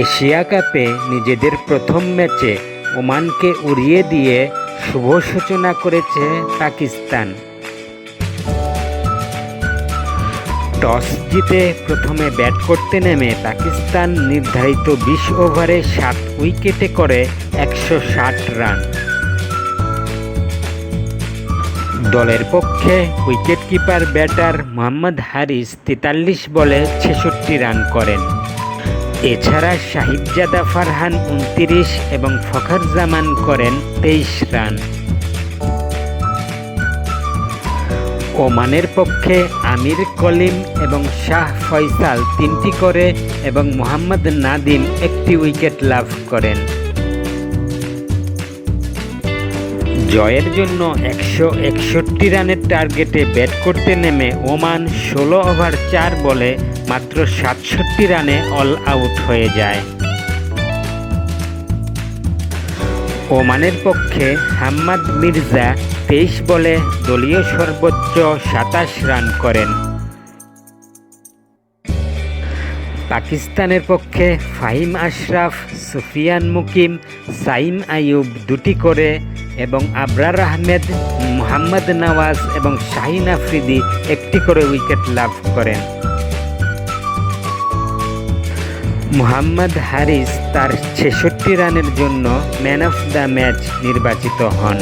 Asia কাপে নিজেদের প্রথম ম্যাচে ওমানকে উড়িয়ে দিয়ে শুভ সূচনা করেছে পাকিস্তান। টস জিতে প্রথমে ব্যাট করতে নেমে পাকিস্তান নির্ধারিত বিশ ওভারে সাত উইকেটে করে একশো ষাট রান। দলের পক্ষে উইকেটকিপার ব্যাটার মোহাম্মদ হারিস তেতাল্লিশ বলে ছেষট্টি রান করেন। এছাড়া শাহিদজাদা ফারহান উনতিরিশ এবং ফখর জামান করেন তেইশ রান। ওমানের পক্ষে আমির কলিম এবং শাহ ফয়সাল তিনটি করে এবং মোহাম্মদ নাদিম একটি উইকেট লাভ করেন। জয়ের জন্য একশো একষট্টি রানের টার্গেটে ব্যাট করতে নেমে ওমান ষোলো ওভার চার বলে মাত্র সাতষট্টি রানে অল আউট হয়ে যায়। ওমানের পক্ষে হাম্মাদ মির্জা তেইশ বলে দলীয় সর্বোচ্চ সাতাশ রান করেন। পাকিস্তানের পক্ষে ফাহিম আশরাফ, সুফিয়ান মুকিম, সাইম আইয়ুব দুটি করে এবং আবরার আহমেদ, মোহাম্মদ নওয়াজ এবং শাহিন আফ্রিদি একটি করে উইকেট লাভ করেন। মোহাম্মদ হারিস তার ছেষট্টি রানের জন্য ম্যান অফ দ্য ম্যাচ নির্বাচিত হন।